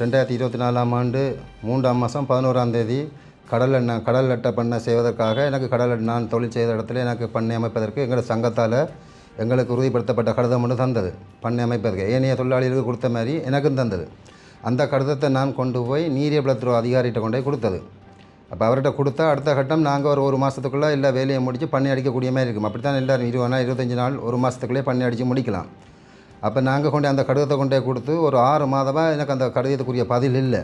ரெண்டாயிரத்தி இருபத்தி நாலாம் ஆண்டு மூன்றாம் மாதம் பதினோராம் தேதி கடல் எண்ணெய் கடல் அட்டை பண்ணை செய்வதற்காக எனக்கு கடல் நான் தொழில் செய்த இடத்துல எனக்கு பண்ணை அமைப்பதற்கு எங்கள் சங்கத்தால் எங்களுக்கு உறுதிப்படுத்தப்பட்ட கடிதம் ஒன்று தந்தது. பண்ணை அமைப்பதற்கு. ஏனைய தொழிலாளிகளுக்கு கொடுத்த மாதிரி எனக்கும் தந்தது. அந்த கடிதத்தை நான் கொண்டு போய் நீரியவளத்துறை அதிகாரிகிட்ட கொண்டு போய் கொடுத்தது. அப்போ அவர்கிட்ட கொடுத்தா அடுத்த கட்டம் நாங்கள் ஒரு ஒரு மாதத்துக்குள்ளே எல்லா வேலையை முடித்து பண்ணி அடிக்கக்கூடிய மாதிரி இருக்கும். அப்படி தான் எல்லோரும் இருபது நாள் இருபத்தஞ்சி நாள் ஒரு மாதத்துக்குள்ளே பண்ணி அடித்து முடிக்கலாம். அப்போ நாங்கள் கொண்டு அந்த கடிதத்தை கொண்டே கொடுத்து ஒரு ஆறு மாதமாக எனக்கு அந்த கடிதத்துக்குரிய பதில் இல்லை.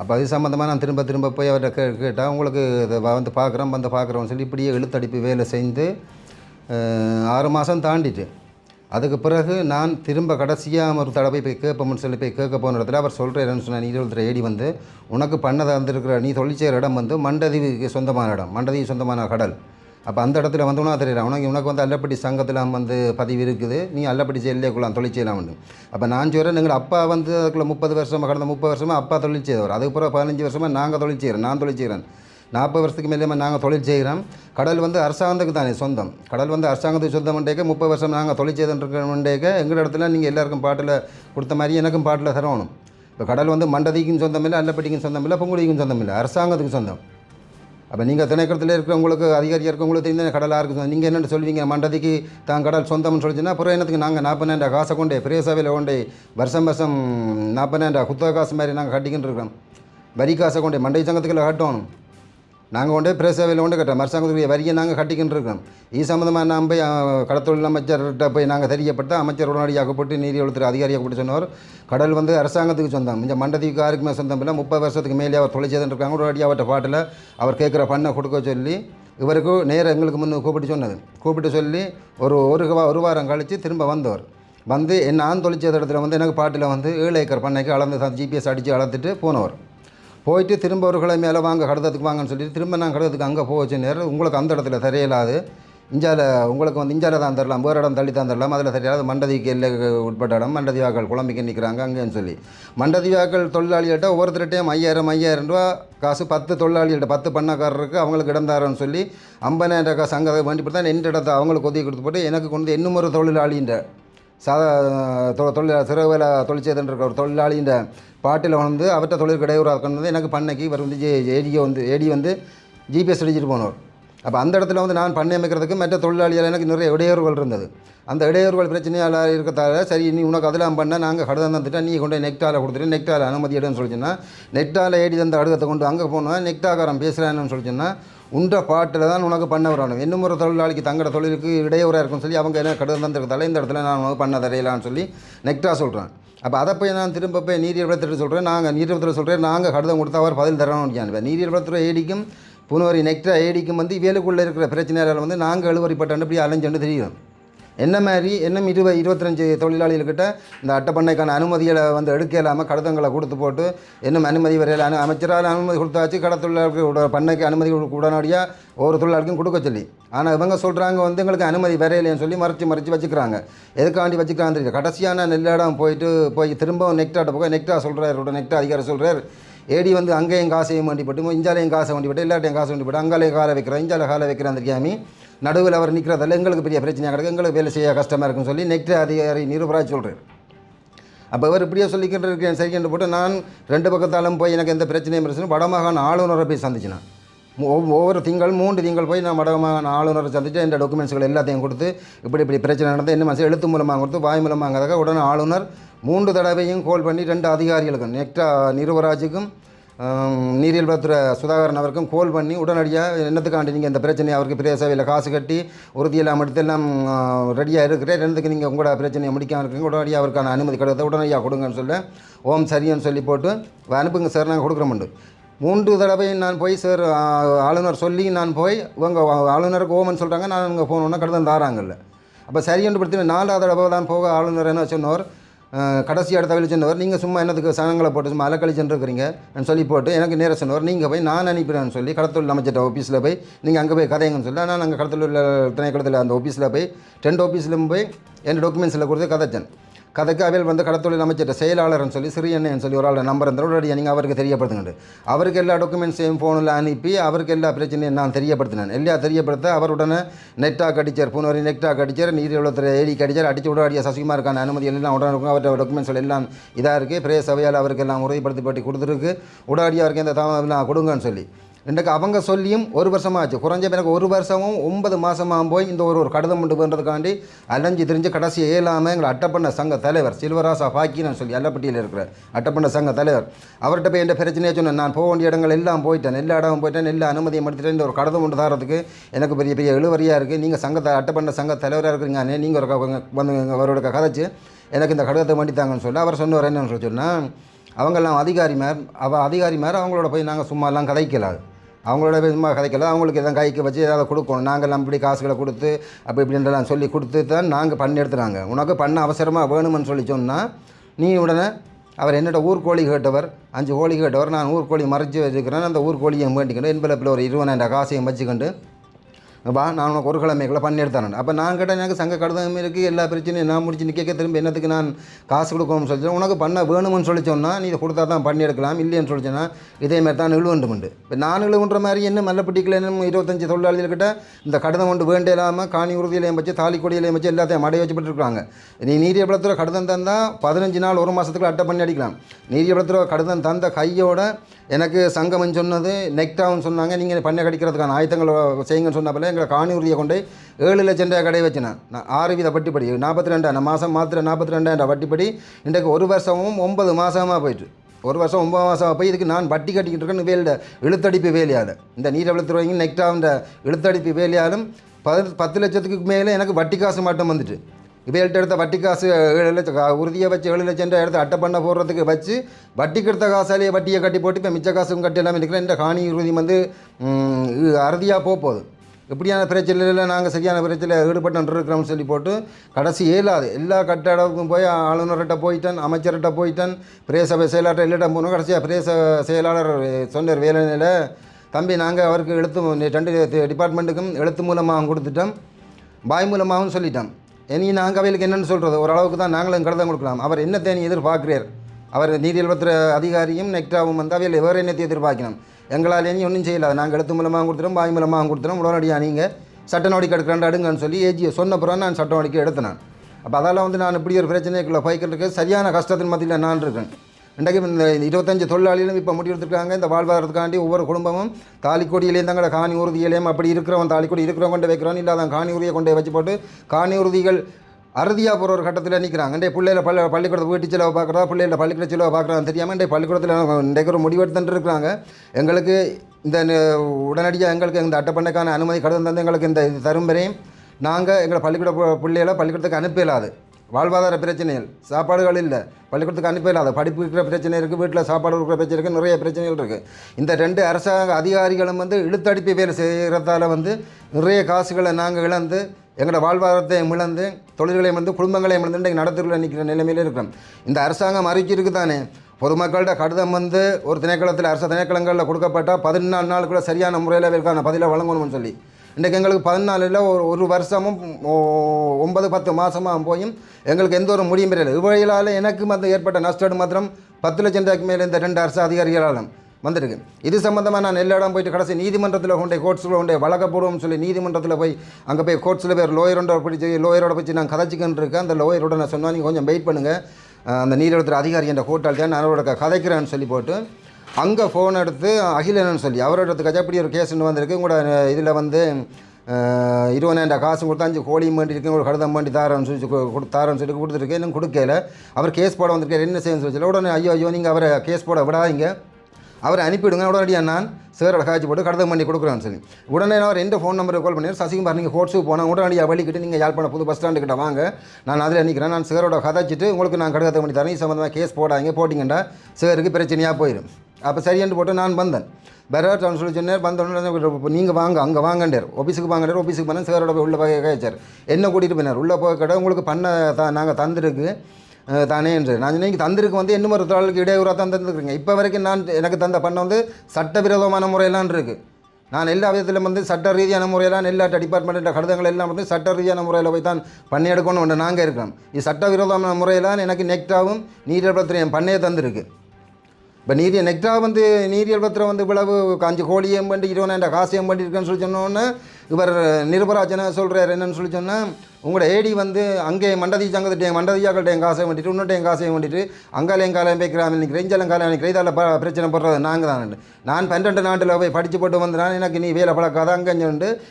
அப்போ அது சம்மந்தமாக நான் திரும்ப திரும்ப போய் அவர்கிட்ட கே கேட்டால் உங்களுக்கு இதை வந்து பார்க்குறோம் வந்து பார்க்குறோம்னு சொல்லி இப்படியே எழுத்தடிப்பு வேலை செஞ்சு ஆறு மாதம் தாண்டிட்டு. அதுக்கு பிறகு நான் திரும்ப கடைசியாக ஒரு தடவை போய் கேட்போம்னு சொல்லி போய் கேட்க போன இடத்துல அவர் சொல்கிறேன்னு சொன்ன நீதிபதி ஏடி வந்து உனக்கு பண்ணதை வந்திருக்கிற நீ தொழில் இடம் வந்து மண்டதீவுக்கு சொந்தமான இடம் மண்டதீவு சொந்தமான கடல். அப்போ அந்த இடத்துல வந்து உனக்கு தெரியல உனக்கு உனக்கு வந்து அல்லப்பட்டி சங்கத்தில் வந்து பதிவு இருக்குது. நீ அல்லப்படி கொள்ளலாம் தொழில் செய்யலாம்னு அப்போ நான் சொல்கிறேன் எங்கள் அப்பா வந்து அதுக்குள்ள முப்பது வருஷமாக கடந்த முப்பது வருஷமாக அப்பா தொழில் செய்தவர். அதுக்கப்புறம் பதினஞ்சு வருஷமாக நாங்கள் தொழில் செய்கிறோம் நான் தொழில் செய்கிறேன் நாற்பது வருஷத்துக்கு மேலே நாங்கள் தொழில் செய்கிறோம் கடல் வந்து அரசாங்கத்துக்கு தானே சொந்தம். கடல் வந்து அரசாங்கத்துக்கு சொந்தம்ன்றேக்க முப்பது வருஷம் நாங்கள் தொழில் செய்துன்றேக்க எங்கள் இடத்துல நீங்கள் எல்லாருக்கும் பாட்டில் கொடுத்த மாதிரி எனக்கும் பாட்டில் தரணும். இப்போ கடல் வந்து மண்டதிக்கும் சொந்தம் இல்லை அல்லப்பட்டிக்கும் சொந்தம் இல்லை பொங்குடிக்கும் சொந்தம் இல்லை அரசாங்கத்துக்கு சொந்தம். அப்போ நீங்கள் திணைக்கிறதுல இருக்கிறவங்களுக்கு அதிகாரியாக இருக்கவங்களுக்கு தெரிஞ்ச கடலாக இருக்குது நீங்கள் என்னென்னு சொல்லுவீங்க. மண்டதிக்கு தான் கடல் சொந்தம்னு சொல்லிச்சுன்னா அப்புறம் என்னத்துக்கு நாங்கள் நாற்பதாயிரம் காசை கொண்டே பிரேசாவில் கொண்டே வருஷம் வருஷம் நாற்பதாயிரம் குத்தக காசு மாதிரி நாங்கள் கட்டிக்கிட்டு இருக்கிறோம். வரி காசை கொண்டே மண்டை சங்கத்துக்குள்ள கட்டணும். நாங்கள் கொண்டே பிரேசாவில் கொண்டு கட்டுறோம். அரசாங்கத்துக்கு வரியை நாங்கள் கட்டிக்கிட்டு இருக்கோம் இது சம்மந்தமாக நாம் போய் கடத்தொழில் அமைச்சர்கிட்ட போய் நாங்கள் தெரியப்பட்டு அமைச்சர் உடனடியாக போட்டு நீதி நீதிவளத்துறை அதிகாரியாக போட்டு சொன்னவர் கடல் வந்து அரசாங்கத்துக்கு சொந்தம். இந்த மண்டதிக்கு யாருக்குமே சொந்தம் இல்லை. முப்பது வருஷத்துக்கு மேலே அவர் தொழில் இருக்காங்க. உடனடியாக அவர்கிட்ட பாட்டில் அவர் கேட்குற பண்ணை கொடுக்க சொல்லி இவருக்கு நேரம் எங்களுக்கு முன்னு கூப்பிட்டு சொன்னது. கூப்பிட்டு சொல்லி ஒரு ஒரு வா- ஒரு வாரம் கழித்து திரும்ப வந்தவர். வந்து நான் தொழில் இடத்துல வந்து எனக்கு பாட்டில் வந்து ஏழு ஏக்கர் பண்ணைக்கு அளந்து ஜிபிஎஸ் அடித்து அளந்துட்டு போனவர். போயிட்டு திரும்ப ஒரு கிழமை மேலே வாங்க கடத்தத்துக்கு வாங்கன்னு சொல்லிட்டு திரும்ப நான் கடத்தத்துக்கு அங்கே போக வச்ச நேரம் உங்களுக்கு அந்த இடத்துல சரியில்லாது. இஞ்சால உங்களுக்கு வந்து இஞ்சால தான் தரலாம் வேறு இடம் தள்ளி தான் தரலாம் அதில் சரியாது மண்டதிக்கு எல்லை உட்பட்ட இடம் மண்டதிவாக்கள் குழம்பிக்க நிற்கிறாங்க அங்கேன்னு சொல்லி. மண்டதிவாக்கள் தொழிலாளிகிட்ட ஒவ்வொருத்தர்கிட்டையும் ஐயாயிரம் ஐயாயிரம் ரூபா காசு பத்து தொழிலாளிகிட்ட பத்து பண்ணக்காரருக்கு அவங்களுக்கு இடம் தரேன்னு சொல்லி ஐம்பதாயிரம் காசு அங்கே வேண்டி தான் எந்த இடத்த அவங்களுக்கு ஒதுக்கி கொடுத்து போட்டு எனக்கு கொண்டு வந்து இன்னும் ஒரு தொழிலாளின்ற சாதா தொ- சிறு வேலை தொழில் செய்துட்டு ஒரு தொழிலாளின்ற பாட்டில் வந்து அவர்கிட்ட தொழில் கிடையாது கொண்டு வந்து எனக்கு பண்ணைக்கு இவர் வந்து ஜே ஏடியை வந்து ஏடி வந்து ஜிபிஎஸ் அடிச்சுட்டு போனவர். அப்போ அந்த இடத்துல வந்து நான் பண்ணை அமைக்கிறதுக்கு மற்ற தொழிலாளிகள் எனக்கு நிறைய இடையூறுகள் இருந்தது. அந்த இடையூறுகள் பிரச்சனையால் இருக்கிறதால சரி நீ உனக்கு அதெல்லாம் பண்ண நாங்கள் கடுதம் தந்துட்டேன் நீ கொண்டு நெக்டாவில் கொடுத்துட்டு நெக்டாவில் அனுமதி எடுன்னு சொல்லிச்சுன்னா நெக்டாவில் ஏடி தந்த கடிதத்தை கொண்டு அங்கே போனால் நெக்டாக்காரன் பேசுகிறான்னு சொல்லிச்சுன்னா உண்ட பாட்டில் தான் உனக்கு பண்ண வரணும் இன்னும் ஒரு தொழிலாளிக்கு தங்கட தொழிலுக்கு இடையூறாக இருக்கும்னு சொல்லி அவங்க என்ன கடிதம் தந்திருக்கதால இந்த இடத்துல நான் உனக்கு பண்ண தரையிலான்னு சொல்லி நெக்டா சொல்கிறேன் அப்போ அதை போய் நான் திரும்ப போய் நீதியவளத்தில் சொல்கிறேன் நாங்கள் நீதியவளத்தில் சொல்கிறேன் நாங்கள் கடிதம் கொடுத்தா அவர் பதில் தரணும் நீதியவளத்துறை ஏடிக்கும் புனவரி நெக்டா ஏடிக்கும் வந்து இவேலுக்குள்ளே இருக்கிற பிரச்சனையால் வந்து நாங்கள் எழுவரிப்பட்டு இப்படி அலைஞ்சோன்னு தெரியும். என்ன மாதிரி இன்னும் இருபது இருபத்தஞ்சு தொழிலாளிகள்கிட்ட இந்த அட்டைப்பண்ணைக்கான அனுமதிகளை வந்து எடுக்க இல்லாமல் கடதங்களை கொடுத்து போட்டு இன்னும் அனுமதி வரையில் அனு அமைச்சரால் அனுமதி கொடுத்தாச்சு கடை தொழிலாளர்களோட பண்ணைக்கு அனுமதி உடனடியாக ஒவ்வொரு தொழிலாளிக்கும் கொடுக்க சொல்லி. ஆனால் இவங்க சொல்கிறாங்க வந்து எங்களுக்கு அனுமதி வரையிலேன்னு சொல்லி மறைச்சி மறைச்சி வச்சுக்கிறாங்க. எதுக்காண்டி வச்சுக்கிறாங்க தெரியல. கடைசியான நெல்லிடம் போயிட்டு போய் திரும்பவும் நெக்டாட்ட போக நெக்டா சொல்கிறார் நெக்டா அதிகாரி சொல்கிறார் ஏடி வந்து அங்கேயும் காசையும் வண்டிப்பட்டு இஞ்சாலையும் காசை வண்டிப்பட்டு எல்லாட்டையும் காசு வண்டிப்பட்டு அங்காலையும் காலை வைக்கிறேன் இஞ்சால காலை வைக்கிறான் தெரியாமல் நடுவில் அவர் நிற்கிறதால எங்களுக்கு பெரிய பிரச்சனையாக கிடக்கு எங்களுக்கு வேலை செய்ய கஷ்டமாக இருக்குன்னு சொல்லி நெக்ஸ்ட் அதிகாரி நிருபராஜ் சொல்கிறார் அப்போ இவர் இப்படியே சொல்லிக்கிட்டு இருக்கேன் சரிக்கிட்டு போட்டு நான் ரெண்டு பக்கத்தாலும் போய் எனக்கு எந்த பிரச்சனையும் பிரச்சனை வடமாகாண ஆளுநரை போய் சந்திச்சினேன். ஒவ்வொரு திங்கள் மூன்று திங்கள் போய் நான் வடமாகாண ஆளுநரை சந்தித்து இந்த டாக்குமெண்ட்ஸ்கள் எல்லாத்தையும் கொடுத்து இப்படி இப்படி பிரச்சனை நடந்து என்ன மாதம் எழுத்து மூலமாக கொடுத்து வாய் மூலமாங்கிறதாக உடனே ஆளுநர் மூன்று தடவையும் கால் பண்ணி ரெண்டு அதிகாரிகளுக்கும் நெக்டா நிருவராஜுக்கும் நீரியல் வளத்துறை சுதாகரன் அவருக்கும் கோல் பண்ணி உடனடியாக என்னத்துக்காண்டி நீங்கள் இந்த பிரச்சனையை அவருக்கு பெரிய சேவையில் காசு கட்டி உறுதியெல்லாம் எடுத்து எல்லாம் ரெடியாக இருக்கிறேன் ரெண்டுக்கு நீங்கள் உங்களோட பிரச்சனையை முடிக்காமல் இருக்கீங்க. உடனடியாக அவருக்கான அனுமதி கிடையாது உடனடியாக கொடுங்கன்னு சொல்ல ஓம் சரின்னு சொல்லி போட்டு அனுப்புங்க சார் நாங்கள் கொடுக்குறோம்ண்டு மூன்று தடவை நான் போய் சார் ஆளுநர் சொல்லி நான் போய் இவங்க ஆளுநருக்கு ஓமன் சொல்கிறாங்க நான் இங்கே போகணுன்னா கடிதம் தாராங்கல்ல. அப்போ சரியன்று படுத்தி நாலாவது தடவை தான் போக ஆளுநர் என்ன சொன்னவர் கடைசி இடத்த வெளி சென்றவர் நீங்கள் சும்மா என்னத்துக்கு சனங்களை போட்டு சும்மா அலக்கழிச்சுட்டு இருக்கிறீங்க சொல்லி போட்டு எனக்கு நேர சொன்னவர் நீங்கள் போய் நான் அனுப்பிடுறேன்னு சொல்லி கடத்தொழில் அமைச்சர் ஆஃபீஸில் போய் நீங்கள் அங்கே போய் கதைங்கன்னு சொல்லி ஆனால் நாங்கள் கடத்தொழில் திணைக்களத்தில் அந்த ஆஃபீஸில் போய் டென்ட் ஆஃபீஸ்லையும் போய் என் டாக்குமெண்ட்ஸில் கொடுத்து கதைச்சேன். கதைக்கு அவையில் வந்து கடத்தொழில் அமைச்சர் செயலாளர்னு சொல்லி சிறியண்ணன் சொல்லி ஒரு ஆள் நம்பர் இருந்தால் உடனடியாக நீங்கள் அவருக்கு தெரியப்படுத்துங்க அவருக்கு எல்லா டாக்குமெண்ட்ஸையும் ஃபோனில் அனுப்பி அவருக்கு எல்லா பிரச்சனையும் நான் தெரியப்படுத்தினேன். எல்லா தெரியப்படுத்த அவர் உடனே நெட்டாக அடித்தார் பூனவரி நெட்டாக கடிச்சார் நீதிவளத்துறை ஏடி கடிச்சார் அடிச்சு உடனடியாக சசிகுமாருக்கான அனுமதி எல்லாம் உடனே இருக்கும். அவர்கிட்ட டாக்குமெண்ட்ஸ் எல்லாம் இதாக இருக்குது பிரே சபையால் அவருக்கு எல்லாம் உறுதிப்படுத்தி பட்டி கொடுத்துருக்கு. உடனடியாக அவருக்கு இந்த தாமதம் கொடுங்கன்னு சொல்லி. இன்றைக்கு அவங்க சொல்லியும் ஒரு வருஷமாச்சு. குறைஞ்ச பிறகு ஒரு வருஷமும் ஒன்பது மாதமாக போய் இந்த ஒரு ஒரு கடிதம் கொண்டு பண்ணுறதுக்காண்டி அலைஞ்சு திரிஞ்சு கடைசி ஏழாமல் எங்களை அட்டப்பண்ண சங்க தலைவர் சில்வராசா பாக்கின்னு சொல்லி அல்லப்பட்டியில் இருக்கிற அட்டப்பண்ண சங்க தலைவர். அவர்கிட்ட போய் எந்த பிரச்சனையை சொன்னேன். நான் போக வேண்டிய இடங்கள் எல்லாம் போயிட்டேன். எல்லா இடமும் போயிட்டேன். எல்லா அனுமதியும் எடுத்துட்டேன். இந்த ஒரு கடிதம் கொண்டு தரதுக்கு எனக்கு பெரிய பெரிய இழுவரியாக இருக்குது நீங்கள் சங்கத்தை அட்டப்பண்ண சங்க தலைவராக இருக்கிறீங்க. நீங்கள் ஒரு வந்து அவரோட கதைச்சு எனக்கு இந்த கடிதத்தை மண்டித்தாங்கன்னு சொல்லி அவர் சொன்னவர் என்னன்னு சொல்லி சொன்னால் அவங்கெல்லாம் அதிகாரி அதிகாரிமார் அவ அதிகாரிமார் அவங்களோட போய் நாங்கள் சும்மாலாம் கதைக்கலாது அவங்களோட விதமாக கதைக்கல. அவங்களுக்கு எதாவது கைக்கு வச்சு ஏதாவது கொடுக்கணும். நாங்கள் இப்படி காசுகளை கொடுத்து அப்படி இப்படின்றலாம் சொல்லி கொடுத்து தான் நாங்கள் பண்ணி எடுத்துறாங்க. உனக்கு பண்ண அவசரமாக வேணுமென்னு சொல்லி சொன்னால் நீ உடனே அவர் என்னோட ஊர்கோழி கேட்டவர் அஞ்சு கோழி கேட்டவர் நான் ஊர்கோழி மறைச்சி வச்சுக்கிறேன். அந்த ஊர்கோழியை வேண்டிக்கிட்டு என்பதில் ஒரு இருபதாயிரம் காசையும் வச்சுக்கொண்டு வா நான் உனக்கு ஒரு கிழமைகளை பண்ணி அப்போ நான் கேட்டேன் எனக்கு சங்க கடிதம் இருக்குது எல்லா பிரச்சனையும் நான் முடிச்சு நிற்க திரும்ப என்னத்துக்கு நான் காசு கொடுக்கணும்னு சொல்லி உனக்கு பண்ண வேணும்னு சொல்லி சொன்னால் நீ இதை கொடுத்தா தான் பண்ணி எடுக்கலாம் இல்லைன்னு சொல்லி சொன்னால் இதே மாதிரி தான் இழுவண்டுமுண்டு இப்போ நான் இழுவுன்ற மாதிரி என்ன மல்லப்பட்டிக்கில் என்ன இருபத்தஞ்சி தொழிலாளிகள்கிட்ட இந்த கடிதம் கொண்டு வேண்ட இல்லாமல் காணி உறுதியிலையும் வச்சு தாலி கொடியிலையும் வச்சு எல்லாத்தையும் மடை வச்சுப்பட்டுருக்காங்க நீ நீ நீதியபலத்தில் கடிதம் தந்தால் பதினஞ்சு நாள் ஒரு மாதத்துக்குள்ள அட்டை பண்ணி அடிக்கலாம். நீதியபலத்தில் கடிதம் தந்த கையோட எனக்கு சங்கமம் சொன்னது நெக்டாவும் சொன்னாங்க. நீங்கள் பண்ணை கடிக்கிறதுக்கான ஆயத்தங்கள் செய்யுங்கன்னு சொன்னப்பல எங்களை காணி உறுதியை கொண்டு ஏழு லட்சம் ரூபாய் கடை வச்சினேன். நான் ஆறு வீத வட்டிப்படி நாற்பத்தி ரெண்டாயிரம் மாதம் மாத்திர நாற்பத்தி ரெண்டாயிரம் வட்டிப்படி இன்றைக்கு ஒரு வருஷமும் ஒன்பது மாதமாக போயிட்டு. ஒரு வருஷம் ஒன்பது மாதம் போய் இதுக்கு நான் வட்டி கட்டிக்கிட்டு இருக்கேன்னு வேலையில் இழுத்தடிப்பு வேலையால் இந்த நீர் வளர்த்துறவங்க நெக்டாக இழுத்தடிப்பு வேலையாலும் பத்து பத்து லட்சத்துக்கு மேலே எனக்கு வட்டி காசு மட்டும் வந்துட்டு. இவைகள்ட்ட எடுத்த வட்டி காசு ஏழு லட்சம் உறுதியை வச்சு ஏழு லட்சம் எடுத்து அட்டை பண்ண போடுறதுக்கு வச்சு வட்டிக்கு எடுத்த காசாலேயே வட்டியை கட்டி போட்டு இப்போ மிச்ச காசும் கட்டி எல்லாமே இருக்கிறேன் இந்த காணி உறுதி வந்து அறுதியாக போக போகுது. இப்படியான பிரச்சனையில் நாங்கள் சரியான பிரச்சனையில் ஈடுபட்டுருக்கிறோம்னு சொல்லி போட்டு கடைசி ஏலாது எல்லா கட்டடத்துக்கும் போய் ஆளுநர்கிட்ட போயிட்டேன் அமைச்சர்கிட்ட போயிட்டேன் பிரேசபை செயலாளர் இல்லிடம் போனோம். கடைசியாக பிரேச செயலாளர் சொன்னார் வேலையில் தம்பி நாங்கள் அவருக்கு எழுத்து ரெண்டு டிபார்ட்மெண்ட்டுக்கும் எழுத்து மூலமாகவும் கொடுத்துட்டோம் பாய் மூலமாகவும் சொல்லிட்டோம். இனி நாங்கள் அவைகளுக்கு என்னென்னு சொல்கிறது ஓரளவுக்கு தான் நாங்களும் கடிதம் கொடுக்கலாம். அவர் என்ன தேனி எதிர்பார்க்கிறார்? அவர் நீதியல்பத்திர அதிகாரியும் நெக்டாவும் வந்து அவையில் வேறு என்னத்தை எதிர்பார்க்கணும்? எங்களால் இனி ஒன்றும் செய்யலாது நாங்கள் எழுத்து மூலமாக கொடுத்துறோம் வாய் மூலமாக கொடுத்துறோம். உடனடியாக நீங்கள் சட்ட நடவடிக்கை எடுக்கிறாண்டு அடுங்கன்னு சொல்லி ஏஜியை சொன்ன பிறகு நான் சட்ட நடவடிக்கை எடுத்தினேன் அப்போ அதால் வந்து நான் இப்படி ஒரு பிரச்சனைக்குள்ளே போய்க்கிட்டு சரியான கஷ்டத்தின் மத்தியில் நான் இருக்கேன். இன்றைக்கு இந்த இருபத்தஞ்சு தொழிலாளிகளும் இப்போ முடிவெடுத்துருக்காங்க. இந்த வாழ்வாதாரத்துக்காண்டி ஒவ்வொரு குடும்பமும் தாலிக்கொடியிலேயும் தங்களோட காணி உறுதியிலையும் அப்படி இருக்கிறவன் தாலிக்கொடி இருக்கிறவன் கொண்டு வைக்கிறவன் இல்லாத காணி உறுதியை கொண்டு வச்சு போட்டு காணி உறுதிகள் அறுதியாக போகிற ஒரு கட்டத்தில் நிற்கிறாங்க இன்றைய பிள்ளையில பள்ளி பள்ளிக்கூடத்தை வீட்டு செலவு பார்க்குறதா பிள்ளையில பள்ளிக்கூட செலவு பார்க்குறான்னு தெரியாமல் இன்றைய பள்ளிக்கூடத்தில் இன்றைக்கு ஒரு முடிவெடுத்துட்டு இருக்கிறாங்க. எங்களுக்கு இந்த உடனடியாக எங்களுக்கு இந்த அட்டைப்பண்ணைக்கான அனுமதி கடந்து தந்து எங்களுக்கு இந்த தரும்பரையும் தரும் வரையும் நாங்கள் எங்களை பள்ளிக்கூட பிள்ளைகளை பள்ளிக்கூடத்துக்கு அனுப்ப இயலாது வாழ்வாதார பிரச்சனைகள் சாப்பாடுகள் இல்லை. பள்ளிக்கூடத்துக்கு அனுப்ப படிப்பு இருக்கிற பிரச்சனை இருக்குது வீட்டில் சாப்பாடு இருக்கிற பிரச்சனை இருக்குது நிறைய பிரச்சனைகள் இருக்குது இந்த ரெண்டு அரசாங்க அதிகாரிகளும் வந்து இழுத்தடிப்பு வேலை செய்கிறதால வந்து நிறைய காசுகளை நாங்கள் இழந்து எங்களோட வாழ்வாதாரத்தை இழந்து தொழில்களையும் வந்து குடும்பங்களையும் இழந்து இன்றைக்கு நடத்துக்குள்ள நிற்கிற நிலைமையில் இருக்கிறோம். இந்த அரசாங்கம் அறிவிச்சிருக்கு தானே பொதுமக்கள்கிட்ட கடிதம் வந்து ஒரு திணைக்களத்தில் அரசு திணைக்களங்களில் கொடுக்கப்பட்டால் பதினாலு நாளுக்குள்ளே சரியான முறையில் இருக்கான பதிலை வழங்கணும்னு சொல்லி. இன்றைக்கு எங்களுக்கு பதினாலில் ஒரு ஒரு வருஷமும் ஒன்பது பத்து மாதமாக போயும் எங்களுக்கு எந்த ஒரு முடியும் இல்லை இவைகளால் எனக்கு மற்ற ஏற்பட்ட நஷ்டம் மாத்திரம் பத்து லட்சம் ரூபாய்க்கு மேலே இந்த ரெண்டு அரசு அதிகாரிகளாலும் வந்திருக்கு. இது சம்மந்தமாக நான் எல்லா இடம் போயிட்டு கடைசி நீதிமன்றத்தில் கொண்டே கோர்ட்ஸில் கொண்டே வழக்க போடுவோம்னு சொல்லி நீதிமன்றத்தில் போய் அங்கே போய் கோர்ட்ஸில் போய் லோயரோட பிடிச்சி லோயரோட பிடிச்சி நான் கதைச்சிக்கின்னு இருக்கேன். அந்த லோயரோட நான் சொன்னால் நீங்கள் கொஞ்சம் வெயிட் பண்ணுங்கள் அந்த நீதிமன்ற அதிகாரி என்ற கோர்ட்டால் தான் நான் அவரோட கதைக்கிறேன்னு சொல்லி போட்டு அங்கே ஃபோன் எடுத்து அகிலன்னு சொல்லி அவரோட கஜப்படி ஒரு கேஸ்ன்னு வந்திருக்கு. உங்களோட இதில் வந்து இருபதாயிரம் காசு கொடுத்தா அஞ்சு கோழியும் வேண்டி இருக்கு ஒரு கடிதம் வேண்டி தாரன்னு சொல்லி கொடு- தாரன்னு சொல்லி கொடுத்துருக்கு. இன்னும் கொடுக்கல. அவர் கேஸ் போட வந்திருக்காரு. என்ன செய்யணும்னு சொல்லி உடனே ஐயோ ஐயோ நீங்கள் அவரை கேஸ் போட விடாதீங்க. அவரை அனுப்பிவிடுங்க. உடனடியாக நான் சேரோட காய்ச்சி போட்டு கடிதம் பண்ணி கொடுக்குறேன்னு சொல்லி. உடனே நான் ரெண்டு ஃபோன் நம்பருக்கு கால் பண்ணி சசிகுமார் நீங்கள் கோர்ட்ஸுக்கு போனால் உடனடியாக வழிக்கிட்டு நீங்கள் யாழ்ப்பாணம் புது பஸ் ஸ்டாண்டு கிட்ட வாங்க. நான் அதில் நிற்கிறேன் நான் சேரோட கதைச்சிட்டு உங்களுக்கு நான் கடிதத்தை பண்ணி தரேன். சம்மந்தமாக கேஸ் போடாதீங்க போட்டிங்கன்னா சேருக்கு பிரச்சனையாக போயிடும் அப்போ சரியான்னு போட்டு நான் வந்தேன். பெராட்டான்னு சொல்லி சொன்னார் வந்தோடனே நீங்கள் வாங்க அங்கே வாங்கண்டார் ஆஃபீஸுக்கு வாங்கண்டார் ஆஃபீஸுக்கு பண்ண சேரோட உள்ள போய் கேச்சார் என்ன கூட்டிகிட்டு போனார் உள்ளே போய் கடை உங்களுக்கு பண்ண த நாங்கள் தந்திருக்கு தானே என்று. நான் நீங்கள் தந்திருக்கு வந்து இன்னும் ஒரு தொழிலுக்கு இடையூறாக தான் தந்துருக்குறீங்க? இப்போ வரைக்கும் நான் எனக்கு தந்த பண்ண வந்து சட்டவிரோதமான முறையெல்லாம் இருக்குது நான் எல்லா விதத்திலும் வந்து சட்ட ரீதியான முறையெல்லாம் எல்லா டிபார்ட்மெண்ட் கடிதங்கள் எல்லாம் வந்து சட்ட ரீதியான முறையில் போய் தான் பண்ணி எடுக்கணும் நாங்கள் இருக்கிறோம். இது சட்டவிரோதமான முறையில் எனக்கு நெக்டாவும் நீரியல் என் பண்ணையே தந்திருக்கு. இப்போ நீரிய நெக்டா வந்து நீரியல் பத்திரம் வந்து இவ்வளவு அஞ்சு கோழியும் பண்ணி இருபதாயிரம் காசையும் பண்ணியிருக்கேன்னு சொல்லி சொன்னோன்னே இவர் நிருபராஜனை சொல்கிறார் என்னன்னு சொல்லி சொன்னால் உங்களோட ஏடி வந்து அங்கே மண்டதி சங்கத்திட்டே மண்டதியாக்கள்கிட்ட என் காசை பண்ணிட்டு இன்னொட்டு என் காசையும் பண்ணிட்டு அங்கால என் காலையும் போய்க்கிறான் இன்னைக்கு ரெஞ்சலம் காலம் எனக்கு இதால் ப பிரச்சனை போடுறது நாங்கள் தான் நான் பன்னெண்டு நாட்டில் போய் படித்து போட்டு வந்தேன் எனக்கு நீ வேலை பழக்காத அங்கே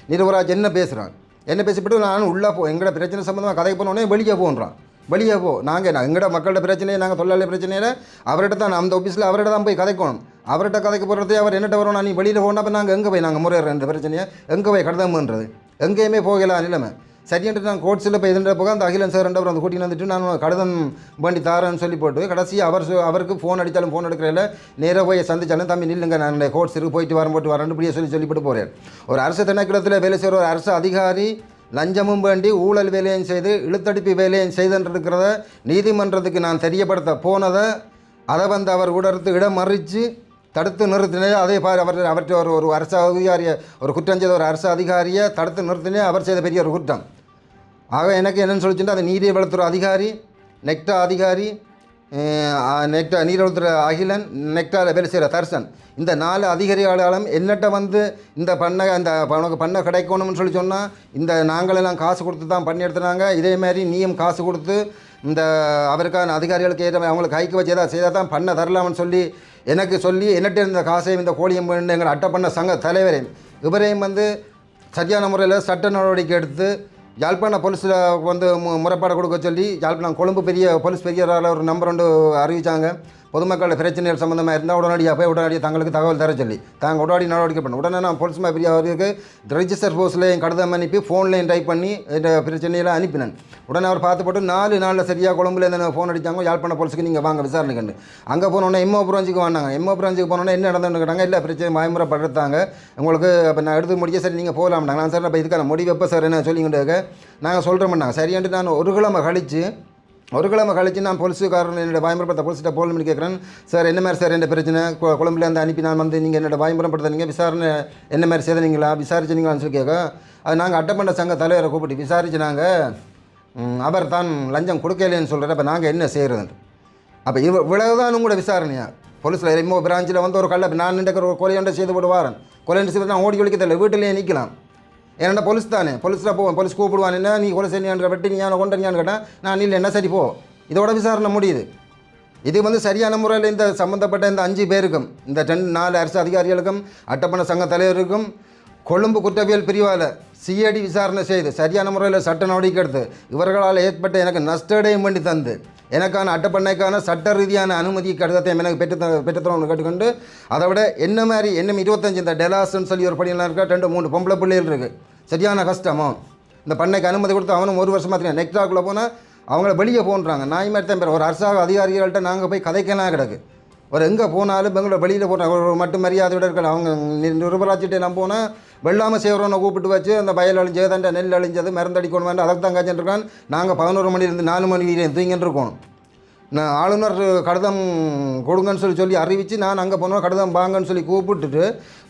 நிருபராஜ் என்ன பேசுகிறான் என்ன பேசிவிட்டு நான் உள்ளே போ எங்களோட பிரச்சனை சம்மந்தமாக கதை போனோடனே வெளியே போன்றான். வெளியே போ. நாங்கள் எங்கள்ட மக்களோட பிரச்சனையை நாங்கள் தொழிலாளி பிரச்சனையில் அவர்கிட்ட தான் அந்த ஆஃபீஸில் அவர்கிட்ட தான் போய் கதைக்கணும். அவர்கிட்ட கதைக்க போகிறதே அவர் என்னட்ட வரணும் நீ வெளியில் போனால் அப்போ நாங்கள் எங்கே போய் நாங்கள் முறையிடுறோம் இந்த பிரச்சனையை? எங்கே போய் கடிதம்ன்றது? எங்கேயுமே போகலாம் நிலைமை சரின்ட்டு நான் கோர்ட்ஸில் போய் இதுன்ற போக அந்த அகிலன் சார் ரெண்டு அந்த கூட்டின்னு வந்துட்டு நான் கடிதம் வண்டி தாரேன்னு சொல்லி போட்டு கடைசி அவர் அவருக்கு ஃபோன் அடித்தாலும் ஃபோன் எடுக்கிறதில்ல நேராக போய் சந்திச்சாலும் தம்பி நில்லுங்க நான் கோட்ஸுக்கு இருக்கு போயிட்டு வரேன் போட்டு வரேன் இப்படியே சொல்லி சொல்லிவிட்டு போகிறேன் ஒரு அரசு திணைக்களத்தில் வேலை செய்கிற ஒரு அரசு அதிகாரி லஞ்சமும் வேண்டி ஊழல் வேலையும் செய்து இழுத்தடிப்பு வேலையும் செய்துன்றிருக்கிறத நீதிமன்றத்துக்கு நான் தெரியப்படுத்த போனதை அதை வந்து அவர் உடர்த்து இடம் மறித்து தடுத்து நிறுத்தினே அதே பாரு அவர் அவற்றை ஒரு ஒரு அரசு அதிகாரியை ஒரு குற்றம் செய்த ஒரு அரசு அதிகாரியை தடுத்து நிறுத்தினே அவர் செய்த பெரிய ஒரு குற்றம். ஆக எனக்கு என்னென்னு சொல்லிச்சுட்டு அந்த நீதியை வளர்த்துற அதிகாரி நெக்டா அதிகாரி நெக்டா நீர்வளத்துறை அகிலன் நெக்டாவில் வேலை செய்கிற தர்சன். இந்த நாலு அதிகாரியாளர்களும் என்னட்ட வந்து இந்த பண்ணை அந்த உனக்கு பண்ணை கிடைக்கணும்னு சொல்லி சொன்னால் இந்த நாங்களெல்லாம் காசு கொடுத்து தான் பண்ணி எடுத்துனாங்க. இதே மாதிரி நீயும் காசு கொடுத்து இந்த அவருக்கான அதிகாரிகளுக்கு ஏற்ற மாதிரி அவங்களுக்கு கைக்கு வச்சு ஏதாவது செய்தால் தான் பண்ண தரலாம்னு சொல்லி எனக்கு சொல்லி என்னட்ட இருந்த காசையும் இந்த கோழியும் பண்ணி எங்களை அட்டை பண்ண சங்க தலைவரையும் இவரையும் வந்து சரியான முறையில் சட்ட நடவடிக்கை எடுத்து யாழ்ப்பாண போலீஸில் வந்து மு- முறைப்பாடு கொடுக்க சொல்லி யாழ்ப்பாணம் கொழும்பு பெரிய போலீஸ் பெரிய ஒரு நம்பர் ஒன்று அறிவித்தாங்க பொதுமக்களோட பிரச்சனைகள் சம்மந்தமாக இருந்தால் உடனடியாக போய் உடனடியாக தங்களுக்கு தகவல் தர சொல்லி. தாங்க உடனடி நடவடிக்கை பண்ண உடனே நான் போலீஸ் மா அவருக்கு ரெஜிஸ்டர் போஸ்ட்லேயும் கடிதம் அனுப்பி ஃபோன்லேயும் டைப் பண்ணி இந்த பிரச்சனையெல்லாம் அனுப்பினேன். உடனே அவர் பார்த்து போட்டு நாலு நாளில் சரியாக கொழும்புலேருந்து ஃபோன் அடித்தாங்க யாழ்ப்பாண போலீஸுக்கு நீங்கள் வாங்க விசாரணைக்கண்டு அங்கே போனோன்னே எம்ஓ பிராஞ்சுக்கு வந்தாங்க. எம்ஓ பிராஞ்சுக்கு போனோன்னே என்ன நடந்ததுன்னு கேட்டாங்க இல்லை பிரச்சனை பயமுறைப்படுத்தாங்க உங்களுக்கு இப்போ நான் எடுத்து முடிக்க சரி நீங்கள் போகலாம்னாங்க நான் சார் அப்போ இதுக்கான முடிவு எப்போ சார்? என்ன சொல்லிக்கிட்டு நாங்கள் சொல்கிறோம்னாங்க சரியான்ட்டு நான் ஒரு கிழமை கழித்து ஒரு கிழமை கழிச்சு நான் போலீஸுக்காரன் என்னோட பயமுறைப்படுத்த போலீஸ்கிட்ட போல் பண்ணி கேட்குறேன் சார் என்ன மாதிரி சார் என்ன பிரச்சனை? கொ- அனுப்பி நான் வந்து நீங்கள் என்னோட பயமுறைப்படுத்துறீங்க விசாரணை என்ன மாதிரி செய்தீங்களா? விசாரிச்சினீங்களான்னு சொல்லி கேட்க அது நாங்கள் அட்டப்பண்ட சங்க தலைவரை கூப்பிட்டு விசாரிச்சுனாங்க. அவர் தான் லஞ்சம் கொடுக்கலைன்னு சொல்கிறார் அப்போ நாங்கள் என்ன செய்கிறது அப்போ இவ இவ்வளவுதான் உங்களோட விசாரணையா? போலீஸில் எம்மோ பிரான்ச்சில் வந்து ஒரு கள்ள நான் நினைக்கிற ஒரு கொலையண்டை செய்து போட்டு கொலையண்டை செய்து நான் ஓடி ஒழிக்க தெரியல. வீட்டிலேயே நிற்கலாம் ஏன்னா போலீஸ் தானே? போலீஸில் போவேன். போலீஸ் கூப்பிடுவான். என்ன நீ கொலை செய்யான்ற வெட்டி நீ ஞான கொண்டனியான்னு கேட்டால் நான் இல்லை. என்ன சரி போ. இதோட விசாரணை முடியுது. இது வந்து சரியான முறையில் இந்த சம்மந்தப்பட்ட இந்த அஞ்சு பேருக்கும் இந்த ரெண்டு நாலு அரசு அதிகாரிகளுக்கும் அட்டப்பண சங்க தலைவருக்கும் கொழும்பு குற்றவியல் பிரிவால் சிஐடி விசாரணை செய்து சரியான முறையில் சட்ட நடவடிக்கை எடுத்து இவர்களால் ஏற்பட்ட எனக்கு நஷ்டடையும் பண்ணி தந்து எனக்கான அட்டப்பண்ணைக்கான சட்ட ரீதியான அனுமதி கடிதத்தை எனக்கு பெற்று பெற்றுத்தரணும்னு கேட்டுக்கொண்டு அதை விட என்ன மாதிரி என்ன இருபத்தஞ்சு இந்த டெலாஸ்ன்னு சொல்லி ஒரு பணியெல்லாம் இருக்கா? ரெண்டு மூணு பொம்பளை பிள்ளைகள் இருக்குது சரியான கஷ்டமோ இந்த பண்ணைக்கு அனுமதி கொடுத்து அவனும் ஒரு வருஷமாக தெரியும். நெக்டாக்குள்ளே போனால் அவங்கள வெளியே போன்றாங்க. நாய் மாதிரி தான் பேர். ஒரு அரசாங்க அதிகாரிகள்கிட்ட நாங்கள் போய் கதைக்கலாம் கிடக்கு. ஒரு எங்கே போனாலும் பெங்களூர் வெளியில் போடுறாங்க ஒரு மட்டும் மரியாதையோட இருக்கலாம். அவங்க நி- நிருபராட்சிகிட்ட நம்ம போனால் வெள்ளாமல் செய்கிறவனை கூப்பிட்டு வச்சு அந்த வயல் அழிஞ்சது அந்த நெல் அழிஞ்சது மருந்தடிக்கணும் வேண்டாம் அதுக்கு தான் காய்ச்சிருக்கான் நாங்கள் பதினோரு மணிலேருந்து நாலு மணி வரையும் தூங்கிட்டு இருக்கோம். நான் ஆளுநர் கடிதம் கொடுங்கன்னு சொல்லி சொல்லி அறிவித்து நான் அங்கே போனோம் கடிதம் வாங்கன்னு சொல்லி கூப்பிட்டுட்டு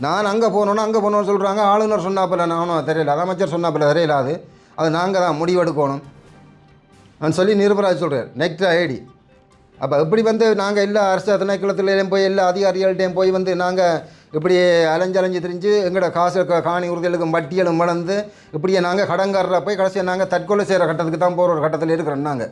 நான் அங்கே போனோன்னா அங்கே போனோன்னு சொல்கிறாங்க ஆளுநர் சொன்னாப்பில்ல நானும் தெரியல அமைச்சர் சொன்னாப்பில்ல தெரியல அது. அது நாங்கள் தான் முடிவெடுக்கணும் நான் சொல்லி நிருபராஜ் சொல்கிறேன் நெக்ஸ்ட் ஐடி அப்போ இப்படி வந்து நாங்கள் எல்லா அரசு திணைக்களத்துலேயும் போய் எல்லா அதிகாரிகள்கிட்டையும் போய் வந்து நாங்கள் இப்படி அலைஞ்சலைஞ்சு திரிஞ்சு எங்களோட காசு காணி உறுதிகளுக்கும் வட்டியலும் வளர்ந்து இப்படியே நாங்கள் கடங்காரில் போய் கடைசியாக நாங்கள் தற்கொலை செய்கிற கட்டத்துக்கு தான் போகிற ஒரு கட்டத்தில் இருக்கிறோம் நாங்கள்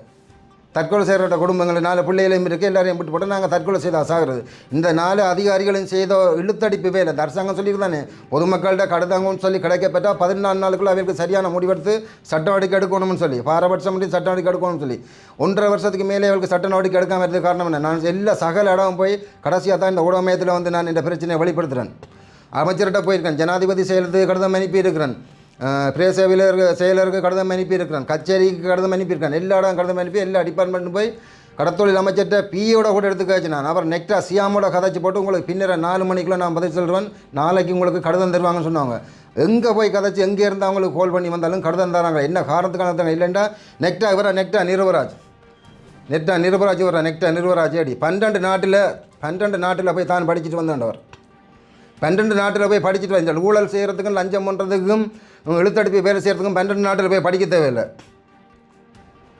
தற்கொலை செய்கிற குடும்பங்கள் நாலு பிள்ளைகளையும் இருக்குது எல்லாரையும் விட்டு போட்டு நாங்கள் தற்கொலை செய்தா சாகிறது இந்த நாலு அதிகாரிகளும் செய்த இழுத்தடிப்பு வேலை அரசாங்கம் சொல்லியிருந்தானே பொதுமக்கள்கிட்ட கடுதாங்கன்னு சொல்லி கிடைக்கப்பட்டால் பதினாலு நாளுக்குள்ள அவருக்கு சரியான முடிவெடுத்து சட்ட நடவடிக்கை எடுக்கணும்னு சொல்லி பாரபட்சம் பண்ணி சட்ட நடவடிக்கை எடுக்கணும்னு சொல்லி. ஒன்றரை வருஷத்துக்கு மேலே அவருக்கு சட்ட நடவடிக்கை எடுக்காமல் இருந்தது காரணம் என்ன? நான் எல்லா சகல இடம் போய் கடைசியாக தான் இந்த ஊடகமயத்தில் வந்து நான் இந்த பிரச்சனையை வெளிப்படுத்துகிறேன் அமைச்சர்கிட்ட போயிருக்கேன் ஜனாதிபதி செயலுக்கு கடிதம் அனுப்பி இருக்கிறேன் பிரேசவிலர் செயலருக்கு கடிதம் அனுப்பி இருக்கிறான் கச்சேரிக்கு கடிதம் அனுப்பியிருக்கான் எல்லா இடம் கடிதம் அனுப்பி எல்லா டிபார்ட்மெண்ட்டும் போய் கடத்தொழில் அமைச்சர்கிட்ட பியோட கூட எடுத்துக்காச்சு நான் அப்புறம் நெக்டா சியாமோட கதைச்சு போட்டு உங்களுக்கு பின்னர நாலு மணிக்குள்ளே நான் பதில் சொல்கிறேன் நாளைக்கு உங்களுக்கு கடிதம் தருவாங்கன்னு சொன்னாங்க. எங்கே போய் கதைச்சு எங்கே இருந்து அவங்களுக்கு கால் பண்ணி வந்தாலும் கடிதம் தராங்க. என்ன காரணத்துக்கான தாங்க இல்லைண்டா? நெக்டா இவர நெக்டா நிருவராஜ். நெட்டா நிருபராஜ் வர நெக்டா நிருவராஜ். அடி பன்னெண்டு நாட்டில் பன்னெண்டு நாட்டில் போய் தான் படிச்சுட்டு வந்தாண்டவர் பன்னெண்டு நாட்டில் போய் படிச்சுட்டு வந்த ஊழல் செய்கிறதுக்கும் லஞ்சம் பண்ணுறதுக்கும் இழுத்தடிப்பு வேலை செய்கிறதுக்கும் பன்னெண்டு நாட்டில் போய் படிக்க தேவையில்லை.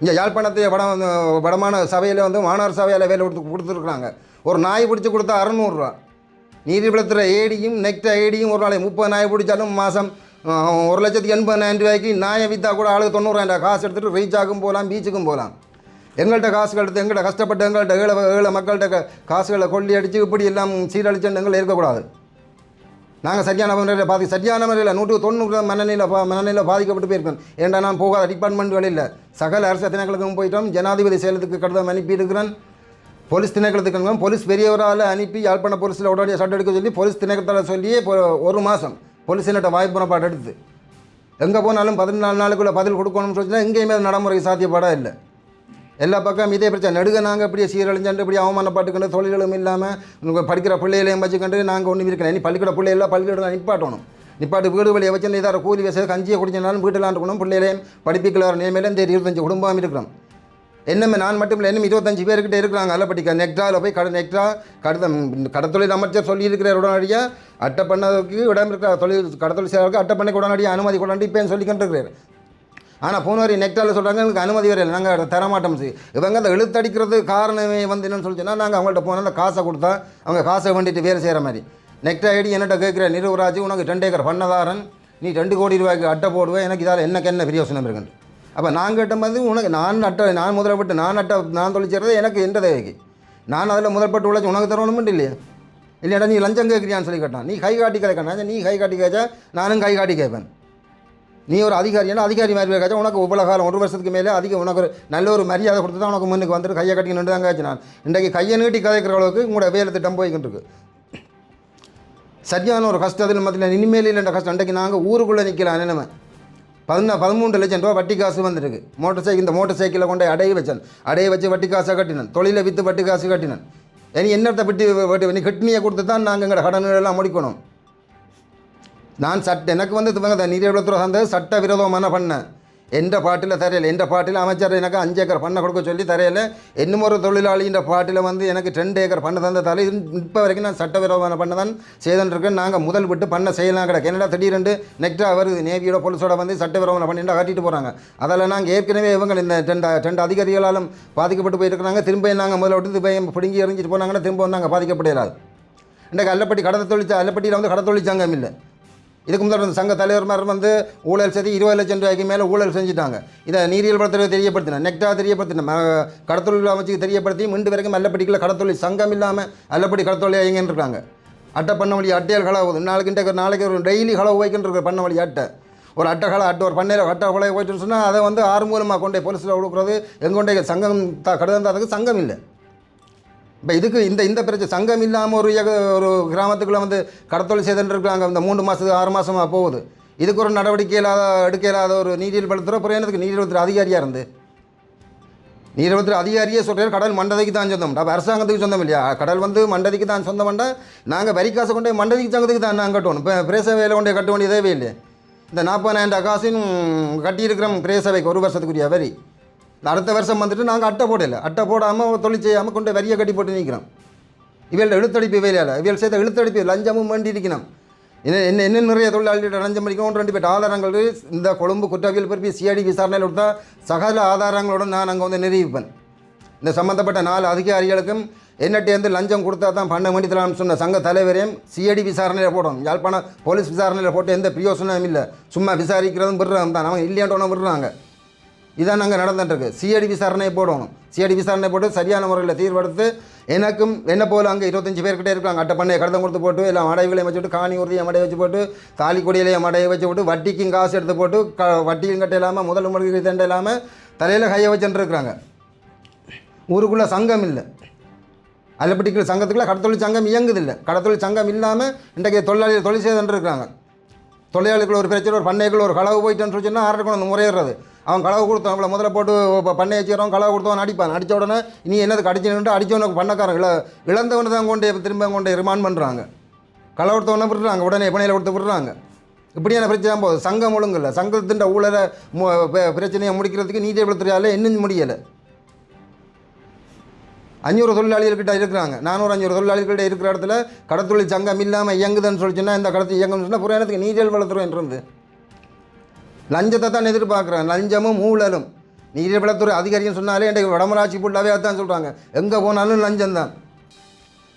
இங்கே யாழ்ப்பாணத்தை வட வடமான சபையில் வந்து மாணவர் சபையில் வேலை கொடுத்து கொடுத்துருக்குறாங்க. ஒரு நாய் பிடிச்சி கொடுத்தா அறநூறுரூவா நீதிபலத்தில் ஏடியும் நெக்ஸ்ட் ஐடியும் ஒரு நாளைக்கு முப்பது நாய் பிடிச்சாலும் மாதம் ஒரு லட்சத்துக்கு எண்பதாயிரம் ரூபாய்க்கு நாயை விற்றா கூட ஆளுக்கு தொண்ணூறாயிரம் காசு எடுத்துகிட்டு ரீச்சாக்கும் போகலாம் பீச்சுக்கும் போகலாம் எங்கள்கிட்ட காசுகள் எடுத்து எங்கள்கிட்ட கஷ்டப்பட்டு எங்கள்கிட்ட ஏழை ஏழை மக்கள்கிட்ட காசுகளை கொள்ளி அடித்து இப்படி எல்லாம் சீரழிச்சுன்னு எங்களை இருக்கக்கூடாது. நாங்கள் சரியான முறையில் பாதி சரியான முறையில் நூற்று தொண்ணூறு மனநிலை பா மனநிலையில் பாதிக்கப்பட்டு போயிருக்கோம். ஏன்டா நான் போகாத டிபார்ட்மெண்ட் சகல அரசு திணைக்களத்துக்கும் போயிட்டோம். ஜனாதிபதி செயலத்துக்கு கடிதம் அனுப்பியிருக்கிறேன் போலீஸ் திணைக்களத்துக்கு போலீஸ் பெரியவரால் அனுப்பி யாழ்ப்பாண போலீஸில் உடனடியாக சட்டம் எடுக்க சொல்லி போலீஸ் திணைக்களத்தில் சொல்லியே இப்போ ஒரு மாதம் போலீஸ் என்னட்ட வாய்ப்பு எடுத்து. எங்கே போனாலும் பதினாலு நாளுக்குள்ளே பதில் கொடுக்கணும்னு சொல்லிச்சுன்னா எங்கேயுமே நடைமுறை சாத்தியப்பாடாக இல்லை. எல்லா பக்கம் இதே பிரச்சனை. நடுக நாங்கள் இப்படியே சீரழிஞ்சாண்டு இப்படி அவமானப்பட்டுக்கொண்டு தொழில்களும் இல்லாமல் உங்கள் படிக்கிற பிள்ளைகளையும் வச்சுக்கொண்டு நாங்கள் ஒன்றும் இருக்கிறேன் இனி பள்ளிக்கூட பிள்ளைகளாம் பள்ளிக்கூடம் நிப்பாட்டணும். நிப்பாட்டு வீடு வழியை வச்சு இதார கூலி வசதி கஞ்சியை குடிச்சனாலும் வீட்டில் இருக்கணும் பிள்ளைகளையும் படிப்பிக்கல நிலைமையில இந்த இருபத்தஞ்சு குடும்பம் இருக்கிறோம். என்னமே நான் மட்டும் இல்லை இன்னும் இருபத்தஞ்சு பேர்கிட்ட இருக்கிறாங்க. அல்லப்பட்டிக்கா நெக்டாவில் போய் கடை நெக்டா கடத்த கடத்தொழில் அமைச்சர் சொல்லியிருக்கிற உடனடியாக அட்டை பண்ணதுக்கு இடம் இருக்கிற தொழில் கடத்தொழில் செய்வதற்கு அட்டை பண்ணி உடனடியாக அனுமதி கொண்டாண்டு இப்போ சொல்லிக்கிட்டு இருக்கிறார். ஆனால் போனவரி நெக்டாவில் சொல்கிறாங்க எங்களுக்கு அனுமதி வரையில் நாங்கள் தரமாட்டோம் சி இவங்க அந்த இழுத்தடிக்கிறது காரணமே வந்து என்னன்னு சொல்லிச்சுன்னா நாங்கள் அவங்கள்ட்ட போனால் அந்த காசை கொடுத்தா அவங்க காசை வேண்டிட்டு வேறு செய்கிற மாதிரி. நெக்டா ஐடி என்னட்ட கேட்குற நிறுவராஜ் உனக்கு ரெண்டு ஏக்கர் பண்ணதாரன். நீ ரெண்டு கோடி ரூபாய்க்கு அட்டை போடுவேன் எனக்கு இதால் எனக்கு என்ன பிரயோசனம் இருக்குன்னு அப்போ நான் கேட்ட மாதிரி உனக்கு நான் அட்டை நான் முதலப்பட்டு நான் அட்டை நான் தொழிற்சறது எனக்கு எந்த தேவைக்கு? நான் அதில் முதல்பட்டு உழைச்சி உனக்கு தரணுமெண்டு இல்லையா? இல்லையாடா நீ லஞ்சம் கேட்குறியான்னு சொல்லி கேட்டான். நீ கை காட்டி கேட்கணும் நீ கை காட்டி கேட்சா நானும் கை காட்டி கேட்பேன். நீ ஒரு அதிகாரினா அதிகாரி மாதிரி இருக்காச்சும் உனக்கு இவ்வளோ காலம் ஒரு வருஷத்துக்கு மேலே அதிக உனக்கு ஒரு நல்ல ஒரு மரியாதை கொடுத்து தான் உனக்கு முன்னுக்கு வந்துட்டு கையை கட்டி நின்று தான் காய்ச்சி நான் இன்றைக்கு கையை நீட்டி கதைக்கிற அளவுக்கு உங்களோட வேலை திட்டம் போய்கிட்டு இருக்கு சரியான ஒரு கஷ்டத்தில் மத்தியில் இனிமேல் இல்லைன்ற கஷ்டம். இன்றைக்கு நாங்கள் ஊருக்குள்ளே நிற்கலாம் நிலைமை பதினா பதிமூன்று லட்சம் ரூபா வட்டி காசு வந்துருக்கு. மோட்டர் சைக்கிள் இந்த மோட்டர் சைக்கிளை கொண்டு அடைய வச்சேன். அடைய வச்சு வட்டி காசை கட்டினேன். தொழிலை விற்று வட்டி காசு கட்டினேன். இனி என்னத்தை விட்டு வட்டி நீ கிட்னியை கொடுத்து தான் நாங்கள் எங்களோட கடன்கள் எல்லாம் முடிக்கணும். நான் சட்ட எனக்கு வந்து இவங்க நீதிபதித்துறை சார்ந்த சட்ட விரோதமான பண்ணேன் எந்த பாட்டில் தரையில் எந்த பாட்டில் அமைச்சர் எனக்கு அஞ்சு ஏக்கர் பண்ண கொடுக்க சொல்லி தரையில் இன்னும் ஒரு தொழிலாளின்ற பாட்டில் வந்து எனக்கு ரெண்டு ஏக்கர் பண்ண தந்ததால் இப்போ வரைக்கும் நான் சட்டவிரோதமான பண்ண தான் செய்துருக்கேன் நாங்கள் முதல் விட்டு பண்ண செய்யலாம் கிடக்கு. என்னடா திடீரெண்டு நெக்ஸ்ட்டாக வருது நேவியோட போலீஸோட வந்து சட்டவிரோதமான பண்ணிட்டு காட்டிட்டு போகிறாங்க அதில் நாங்கள் ஏற்கனவே இவங்க இந்த ரெண்டு ரெண்டு அதிகாரிகளாலும் பாதிக்கப்பட்டு போயிருக்கிறாங்க. திரும்ப நாங்கள் முதல்ல விட்டு போய் பிடுங்கி எறிஞ்சிட்டு போனாங்கன்னா திரும்ப வந்து நாங்கள் பாதிக்கப்படையாது இன்றைக்கு அல்லப்பட்டி கடத்த தொழிற்சா அல்லப்பட்டியில் வந்து கடத்த தொழிற்சங்கம் இல்லை. இதுக்கு முதல்ல வந்து சங்க தலைவர்மார் வந்து ஊழல் செய்து இருபது லட்சம் ரூபாய்க்கு மேலே ஊழல் செஞ்சுட்டாங்க. இதை நீரியல் படத்தில் தெரியப்படுத்தினேன் நெக்டா தெரியப்படுத்தின கடத்தொழில் அமைச்சுக்கு தெரியப்படுத்தி மீண்டு வரைக்கும் அல்லப்பட்டிக்குள்ள கடத்தொழில் சங்கம் இல்லாமல் அல்லப்படி கடத்தொழில் இயங்கின்னு இருக்காங்க அட்டை பண்ண வழி அட்டையால் களவு நாளைக்கு நாளைக்கு ஒரு டெய்லி களவு வைக்கின்ற பண்ண வழி அட்டை. ஒரு அட்டை களை அட்டை ஒரு பண்ணையில் அட்டை கொலை போயிட்டுன்னு சொன்னால் அதை வந்து ஆறு மூலமாக கொண்டே போலீஸில் கொடுக்குறது எங்கொண்டே சங்கம் த கடிதம் தரதுக்கு சங்கம் இல்லை. இப்போ இதுக்கு இந்த இந்த பிரச்சனை சங்கம் இல்லாமல் ஒரு ஒரு கிராமத்துக்குள்ளே வந்து கடத்தொழில் செய்துட்டு இருக்காங்க இந்த மூணு மாதத்துக்கு ஆறு மாதமாக போகுது. இதுக்கு ஒரு நடவடிக்கை இல்லாத எடுக்க இல்லாத ஒரு நீதியில் படுத்துகிற அப்புறம் எனக்கு நீதிபதி அதிகாரியாக இருந்து? நீதிபதி அதிகாரியே சொல்கிறார் கடல் மண்டதைக்கு தான் சொந்தம். அப்போ அரசாங்கத்துக்கு சொந்தம் இல்லையா? கடல் வந்து மண்டதிக்கு தான் சொந்தம் சொந்தம்ண்டா நாங்கள் வரி காசை கொண்டே மண்டதிக்கு சங்கத்துக்கு தான் நாங்கள் கட்டணும் இப்போ பிரேசவையில் கொண்டே கட்ட வேண்டியதே இல்லை இந்த நாற்பதாயிரம் காசும் கட்டியிருக்கிறோம் பிரேசவைக்கு ஒரு வருஷத்துக்குரிய வரி. அடுத்த வருஷம் வந்துட்டு நாங்கள் அட்டை போடலை. அட்டை போடாமல் தொழில் செய்யாமல் கொண்டு வரியை கட்டி போட்டு நிற்கிறோம் இவள் எழுத்தடிப்பு வேலையால் இவள் சேர்த்த எழுத்தடிப்பு லஞ்சமும் வேண்டி இருக்கணும் என்ன என்ன என்ன நிறைய தொழிலாளிகள் லஞ்சம் படிக்கும் ஒன்று ரெண்டு பேர் ஆதாரங்கள் இந்த கொழும்பு குற்றவியல் பிறப்பி சிஐடி விசாரணையில் கொடுத்தா சகல ஆதாரங்களோடு நான் அங்கே வந்து நிரூபிப்பேன். இந்த சம்மந்தப்பட்ட நாலு அதிகாரிகளுக்கும் என்னட்டேருந்து லஞ்சம் கொடுத்தா தான் பண்ண வேண்டியதுலாம்னு சொன்ன சங்க தலைவரையும் சிஐடி விசாரணையில் போடணும். யாழ்ப்பாணம் போலீஸ் விசாரணையில் போட்டு எந்த பிரயோசனமும் இல்லை. சும்மா விசாரிக்கிறதும் விடுறதும் தான். அவங்க இல்லையாண்டோன்னு விடுறாங்க. இதான் நாங்கள் நடந்துட்டுருக்கு. சிஐடி விசாரணை போடணும். சிஐடி விசாரணை போட்டு சரியான முறையில் தீர்வெடுத்து எனக்கும் என்ன போல அங்கே இருபத்தஞ்சு பேர்கிட்ட இருக்காங்க. அட்டை பண்ணையை கடத்தம் கொடுத்து போட்டு எல்லாம் அடைவுகளையும் வச்சு விட்டு காணி உறுதியை மடைய வச்சு போட்டு தாலி கொடியிலையும் மடைய வச்சு போட்டு வட்டிக்கும் காசு எடுத்து போட்டு க வட்டியும் கட்ட இல்லாமல் முதல் முறைக்கு தண்டை இல்லாமல் தலையில் கையை வச்சுட்டுருக்குறாங்க. ஊருக்குள்ளே சங்கம் இல்லை. அல்லப்பட்டிக்கிற சங்கத்துக்குள்ளே கடத்தொழில் சங்கம் இயங்குதில்லை. கடத்தொழில் சங்கம் இல்லாமல் இன்றைக்கு தொழிலாளிகள் தொழில் செய்துட்டு இருக்காங்க தொழிலாளிகள் ஒரு பிரச்சனை ஒரு பண்ணைகள் ஒரு களவு போயிட்டுன்னு சொல்லி சொன்னால் ஆறு கொண்டு முறையிடுறது. அவன் களவு கொடுத்தான் இவ்வளோ முதல்ல போட்டு பண்ணை வச்சுக்கிறோம் களவு கொடுத்தவன் அடிப்பான் அடித்த உடனே நீ என்னதுக்கு அடிச்சுன்னு அடித்தவனுக்கு பண்ணக்காரன். இல்லை இழந்தவனு தான் கொண்டு திரும்ப கொண்டு ரிமாண்ட் பண்ணுறாங்க களவு கொடுத்தவனை விடுறாங்க உடனே பணியில் கொடுத்து விடுறாங்க இப்படியான பிரச்சனை தான் போகுது சங்கம் ஒழுங்கில்ல. சங்கத்தின் ஊழலை மு- ப- பிரச்சனையை முடிக்கிறதுக்கு நீதிபதித்துறையால் இன்னும் முடியலை. அஞ்சூறு தொழிலாளிகள்கிட்ட இருக்கிறாங்க. நானூறு அஞ்சூறு தொழிலாளிகள்கிட்ட இருக்கிற இடத்துல கடத்தொழில் சங்கம் இல்லாமல் இயங்குதுன்னு சொல்லிச்சுன்னா இந்த கடத்து இயங்குன்னு சொன்னால் புராணத்துக்கு நீரியல் வளத்துறை இருந்து லஞ்சத்தை தான் எதிர்பார்க்குறேன். லஞ்சமும் ஊழலும். நீரியல் அதிகாரின்னு சொன்னாலே இன்றைக்கு வடமராட்சி ஃபுல்லாகவே அதான் சொல்கிறாங்க எங்கே போனாலும் லஞ்சம் தான்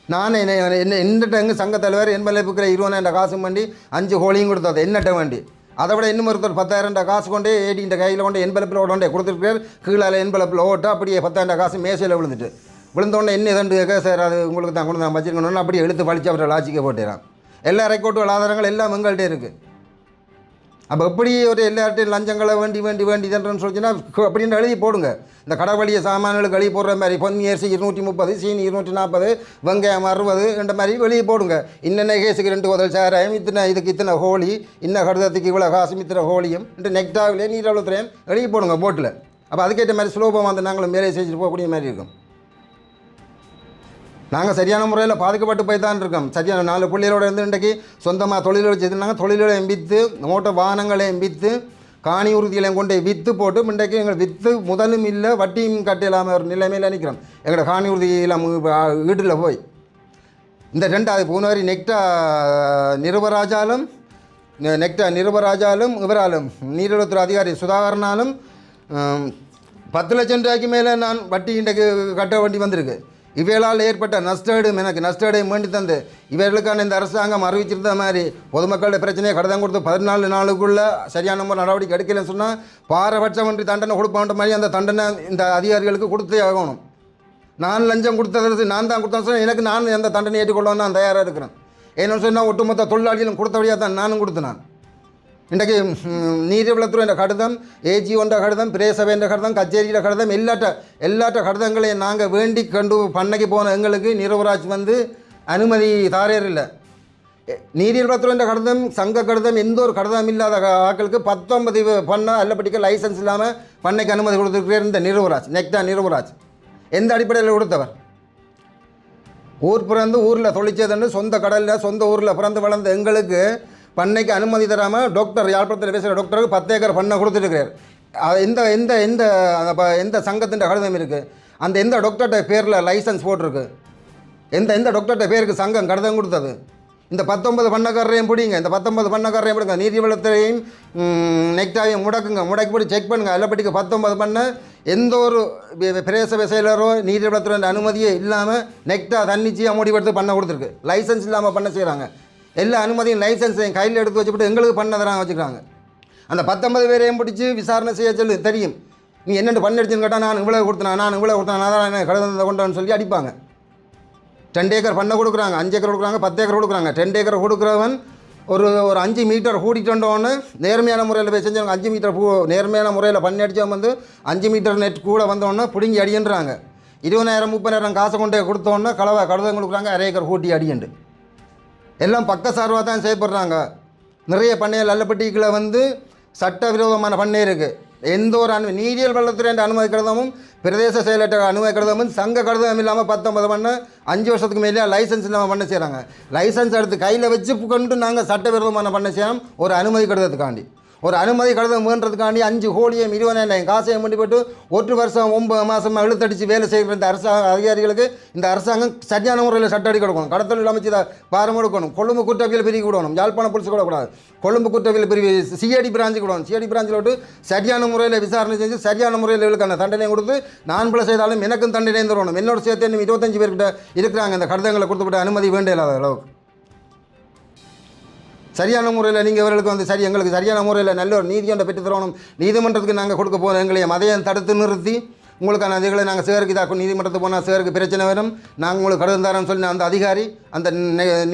நான் என்ன என்ன என்னட்ட எங்கள் சங்க தலைவர் என் மேலே இருக்கிற இருபதாயிரம் காசு வண்டி அஞ்சு ஹோலியும் கொடுத்தது என்னட்ட வண்டி அதை விட இன்னும் ஒருத்தர் பத்தாயிரம் காசு கொண்டு ஏடிகிட்ட கையில் கொண்டு என்பலப்பில் ஓடண்டே கொடுத்துருக்கார் கீழால் என்பலப்பில் ஓட்ட அப்படியே பத்தாயிரம் காசு மேசையில் விழுந்துட்டு. விழுந்தோடனே என்ன இதண்டு கேட்க சார் அது உங்களுக்கு தான் கொண்டு நான் வச்சிருக்கணும்னு அப்படியே எழுத்து பழிச்சு அவரை லாச்சிக்க போட்டுறான். எல்லா ரெக்கார்டு ஆதாரங்கள் எல்லாம் எங்கள்கிட்ட இருக்குது அப்போ எப்படி ஒரு எல்லார்ட்டையும் லஞ்சங்களை வேண்டி வேண்டி வேண்டிதுன்றன்னு சொல்லிச்சுன்னா அப்படின்னு எழுதி போடுங்க. இந்த கடவுளிய சாமான்களுக்கு வெளியே போடுற மாதிரி பொன்னி அரிசி இருநூற்றி முப்பது சீனி இருநூற்றி நாற்பது வெங்காயம் அறுபது என்ற மாதிரி வெளியே போடுங்க. இன்னென்ன கேஸுக்கு ரெண்டு உதல் சாராயம் இத்தனை இதுக்கு இத்தனை ஹோலி இன்ன கடுதத்துக்கு இவ்வளோ காசும் இத்தனை ஹோலியும் இன்ட்டு நெக்டாவிலே நீர் அவ்வளோத்துறையும் வெளியே போடுங்க போட்டில் அப்போ அதுக்கேற்ற மாதிரி சுலபமாக வந்து நாங்களும் மேலே செஞ்சுட்டு போகக்கூடிய மாதிரி இருக்கும். நாங்கள் சரியான முறையில் பாதுகாப்பட்டு போய் தான் இருக்கோம். சரியான நாலு பிள்ளைகளோட இருந்து இன்றைக்கு சொந்தமாக தொழில் வச்சுருந்தாங்க. தொழில்களையும் எம்பித்து மோட்டர் வாகனங்களை விற்று காணி உறுதிகளையும் கொண்டு விற்று போட்டு இன்றைக்கு எங்கள் விற்று முதலும் இல்லை வட்டியும் கட்ட இல்லாமல் ஒரு நிலைமையில் நிற்கிறோம் எங்களோட காணி உறுதியெல்லாம் வீட்டில் போய். இந்த ரெண்டாவது போனவரி நெக்டா நிருபராஜாலும் நெக்டா நிருபராஜாலும் இவராலும் நீரிழத்துறை அதிகாரி சுதாகரனாலும் பத்து லட்சம் ரூபாய்க்கு மேலே நான் வட்டி இன்றைக்கு கட்ட வேண்டி வந்திருக்கு. இவைகளால் ஏற்பட்ட நஷ்டம் எனக்கு நஷ்டம் வேண்டி தந்து இவர்களுக்கான இந்த அரசாங்கம் அறிவிச்சிருந்த மாதிரி பொதுமக்களோட பிரச்சனையை கடதம் கொடுத்து பதினாலு நாளுக்குள்ளே சரியான முறை நடவடிக்கை எடுக்கலைன்னு சொன்னால் பாரபட்சமின்றி தண்டனை கொடுப்பான்ற மாதிரி அந்த தண்டனை இந்த அதிகாரிகளுக்கு கொடுத்தே ஆகணும். நான் லஞ்சம் கொடுத்தது நான் தான் கொடுத்தேன் சொன்னால் எனக்கு நான் எந்த தண்டனை ஏற்றுக்கொள்ளவும் நான் தயாராக இருக்கிறேன். ஏன்னு சொன்னால் ஒட்டுமொத்த தொழிலாளிகளும் கொடுத்தபடியாக தான் நானும் கொடுத்தேன் இன்றைக்கு ம், கடிதம் ஏஜி ஒன்ற கடிதம் பிரேசபைன்ற கடிதம் கச்சேரியில கடிதம் எல்லாட்ட எல்லாட்ட கடிதங்களையும் நாங்கள் வேண்டி கண்டு பண்ணைக்கு போன எங்களுக்கு நிரவராஜ் வந்து அனுமதி தாரேர் இல்லை. நீரியல்வளத்துறை கடிதம் சங்க கடிதம் எந்த ஒரு கடிதம் இல்லாத ஆட்களுக்கு பத்தொன்பது பண்ண அல்லப்படிக்க லைசன்ஸ் இல்லாமல் பண்ணைக்கு அனுமதி கொடுத்துருக்கிறார் இந்த நிரவராஜ் நெக்டா நிரவராஜ். எந்த அடிப்படையில் கொடுத்தவர்? ஊர் பிறந்து ஊரில் தொழிச்சதுன்னு சொந்த கடலில் சொந்த ஊரில் பிறந்து வளர்ந்த எங்களுக்கு பண்ணைக்கு அனுமதி தராமல் டாக்டர் யாழ்ப்பாணத்தில் பேசுகிற டாக்டருக்கு பத்து ஏக்கர் பண்ணை கொடுத்துருக்கிறார் அது எந்த எந்த எந்த ப- எந்த சங்கத்தின் கடிதம் இருக்குது அந்த எந்த டாக்டர்கிட்ட பேரில் லைசன்ஸ் போட்டிருக்கு? எந்த எந்த டாக்டர்கிட்ட பேருக்கு சங்கம் கடிதம் கொடுத்தது? இந்த பத்தொன்பது பண்ணக்காரரையும் பிடிங்க. இந்த பத்தொன்பது பண்ணக்காரரையும் பிடிங்க. நீதிவளத்தையும் நெக்டாவையும் முடக்குங்க. முடக்கி போட்டு செக் பண்ணுங்கள் அல்லப்பட்டிக்கு பத்தொன்பது பண்ண. எந்த ஒரு பிரேச பிரதேச செயலரோ நீதிவளத்துறை அனுமதியே இல்லாமல் நெக்டா தன்னிச்சையாக முடிவெடுத்து பண்ண கொடுத்துருக்கு. லைசன்ஸ் இல்லாமல் பண்ண செய்கிறாங்க எல்லா அனுமதியும் லைசன்ஸையும் கையில் எடுத்து வச்சுக்கிட்டு எங்களுக்கு பண்ணதெல்லாம் வச்சுக்கிறாங்க. அந்த பத்தொன்பது பேரையும் பிடிச்சி விசாரணை செய்ய சொல்லு தெரியும். நீ என்னென்னு பண்ணடிச்சுன்னு கேட்டால் நான் இவ்வளோ கொடுத்தேன் நான் இவ்வளோ கொடுத்தேன் நான் தான் கடந்த கொண்டான்னு சொல்லி அடிப்பாங்க. ரெண்டு ஏக்கர் பண்ண கொடுக்குறாங்க அஞ்சு ஏக்கர் கொடுக்குறாங்க பத்து ஏக்கர் கொடுக்குறாங்க. ரெண்டு ஏக்கர் கொடுக்குறவன் ஒரு ஒரு அஞ்சு மீட்டர் கூட்டிட்டோன்னு நேர்மையான முறையில் போய் செஞ்சவங்க அஞ்சு மீட்டர் பூ நேர்மையான முறையில் பண்ணி அடித்தவங்க வந்து அஞ்சு மீட்டர் நெட் கூட வந்தோடனே பிடுங்கி அடின்றாங்க இருபதாயிரம் முப்பதாயிரம் காசை கொண்டு கொடுத்தோன்னே கலவை கடுதம் கொடுக்குறாங்க அரை ஏக்கர் கூட்டி அடியண்டு எல்லாம் பக்க சார்பாக தான் செய்யப்படுறாங்க. நிறைய பண்ணைகள் அல்லப்பட்டிகளை வந்து சட்டவிரோதமான பண்ணை இருக்குது எந்த ஒரு அனு நீரியல் வளத்துறை என்ற அனுமதி கடிதமும் பிரதேச செயலற்ற அனுமதி கடிதமும் சங்க கடிதம் இல்லாமல் பத்தொன்பது பண்ண அஞ்சு வருஷத்துக்கு மேலே லைசன்ஸ் இல்லாமல் பண்ண செய்கிறாங்க லைசன்ஸ் எடுத்து கையில் வச்சு கொண்டு நாங்கள் சட்டவிரோதமான பண்ண செய்யணும் ஒரு அனுமதி கடிதத்துக்காண்டி. ஒரு அனுமதி கடிதம் வேண்டதுக்காண்டி அஞ்சு கோடியும் இருபதாயிரம் காசையும் முடிப்பட்டு போட்டு ஒரு வருஷம் ஒன்பது மாதமாக இழுத்தடிச்சு வேலை செய்கிற இந்த அரசாங்க அதிகாரிகளுக்கு இந்த அரசாங்கம் சரியான முறையில் சட்டடி கொடுக்கணும். கடத்தல் அமைச்சு பாரம் கொடுக்கணும். கொழும்பு குற்றவியல் பிரிவு விடணும். யாழ்ப்பாணம் போலீஸ் கூடக்கூடாது கொழும்பு குற்றவியல் பிரிவு சிஐடி பிராஞ்சு விடணும். சிஐடி பிராஞ்சில் விட்டு சரியான முறையில் விசாரணை செஞ்சு சரியான முறையில் இவளுக்கான தண்டனை கொடுத்து நான் பிள்ளை செய்தாலும் எனக்கும் தண்டனை தரணும். என்னோட சேர்த்து இன்னும் இருபத்தஞ்சு பேர்கிட்ட இருக்கிறாங்க. இந்த கடிதங்களை கொடுத்துவிட்டு அனுமதி வேண்டிய இல்லாத அளவுக்கு. சரியான முறையில் நீங்கள் இவர்களுக்கு வந்து சரி எங்களுக்கு சரியான முறையில் நல்ல ஒரு நீதி பெற்று பெற்றுத்தரணும். நீதிமன்றத்துக்கு நாங்கள் கொடுக்க போகிறோம் எங்களையும் மதையம் தடுத்து நிறுத்தி உங்களுக்கான அதிகளை நாங்கள் சேருக்கு இதாக்கும் நீதிமன்றத்துக்கு போனால் சேருக்கு பிரச்சனை வரும். நாங்கள் உங்களுக்கு கடிதம் தரோம்னு சொல்லி அந்த அதிகாரி அந்த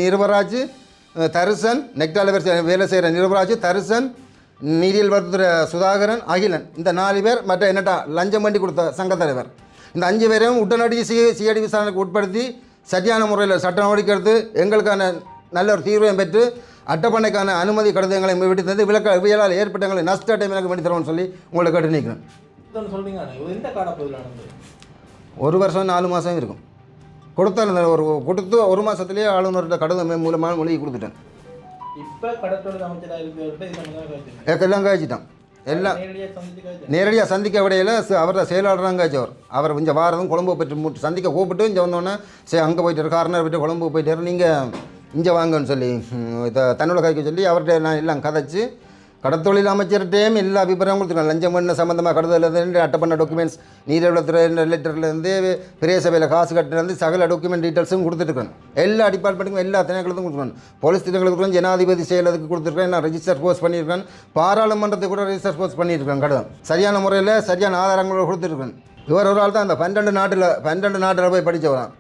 நிருபராஜ் தருசன் தரிசன் நெக்டால வேலை செய்கிற நிருபராஜ் தரிசன் நீரியல் வர்த்துற சுதாகரன் அகிலன் இந்த நாலு பேர் மற்ற என்னட்டா லஞ்சம் பண்ணி கொடுத்த சங்க தலைவர். இந்த அஞ்சு பேரையும் உடனடி சி சிஐடி விசாரணைக்கு உட்படுத்தி சரியான முறையில் சட்ட நடவடிக்கை எடுத்து எங்களுக்கான நல்ல ஒரு தீர்வையும் பெற்று அட்டப்பண்ணைக்கான அனுமதி கடிதங்களை விட்டு தந்து விளக்க வியலால் ஏற்பட்ட எங்களுக்கு நஷ்ட டைம் எனக்கு பண்ணி தருவோம்னு சொல்லி உங்களை கேட்டு நிற்கிறேன் ஒரு வருஷம் நாலு மாதம் இருக்கும். கொடுத்த அந்த ஒரு கொடுத்து ஒரு மாதத்துலேயே ஆளுநர்கிட்ட கடிதம் மூலமாக மொழி கொடுத்துட்டேன். இப்ப கடற்கொலை அமைச்சராக இருக்கிறவர்கிட்ட எல்லாம் காய்ச்சிட்டான் எல்லாம் நேரடியாக சந்திக்க விடையில் அவரோட செயலாளராங்க அவர். அவர் இங்கே வாரதும் கொழம்பு போயிட்டு சந்திக்க கூப்பிட்டு இங்கே வந்தோன்னே சரி அங்கே போயிட்டு கார்னர் போயிட்டு கொழம்பு போயிட்டாரு நீங்கள் இங்கே வாங்கன்னு சொல்லி தன்னோட கைக்கு சொல்லி அவர்கிட்ட நான் எல்லாம் கதைச்சு கடத்தொழில் அமைச்சர்கிட்டையும் எல்லா விபரம் கொடுத்துருக்கேன் லஞ்சம் பண்ண சம்மந்தமாக கடத்தலேருந்து அட்டை பண்ண டாக்குமெண்ட்ஸ் நீரவளத்துறை லெட்டர்லேருந்து பெரிய சபையில் காசு கட்டுலேருந்து சகல டாக்குமெண்ட் டீட்டெயில்ஸும் கொடுத்துருக்கேன் எல்லா டிபார்ட்மெண்ட்டுக்கும் எல்லா திணைகளுக்கும் கொடுத்துருக்கேன். போலீஸ் திட்டங்களுக்கு ஜனாதிபதி செயலதுக்கு கொடுத்துருக்கேன். நான் ரெஜிஸ்டர் போஸ்ட் பண்ணியிருக்கேன். பாராளுமன்றத்துக்கு கூட ரெஜிஸ்டர் போஸ்ட் பண்ணியிருக்கேன் கடன் சரியான முறையில் சரியான ஆதாரங்களோடு கொடுத்துருக்கேன். இவர் ஒரு ஆள் தான் அந்த பன்னெண்டு நாட்டில் பன்னெண்டு நாட்டில் போய் படித்தவரான்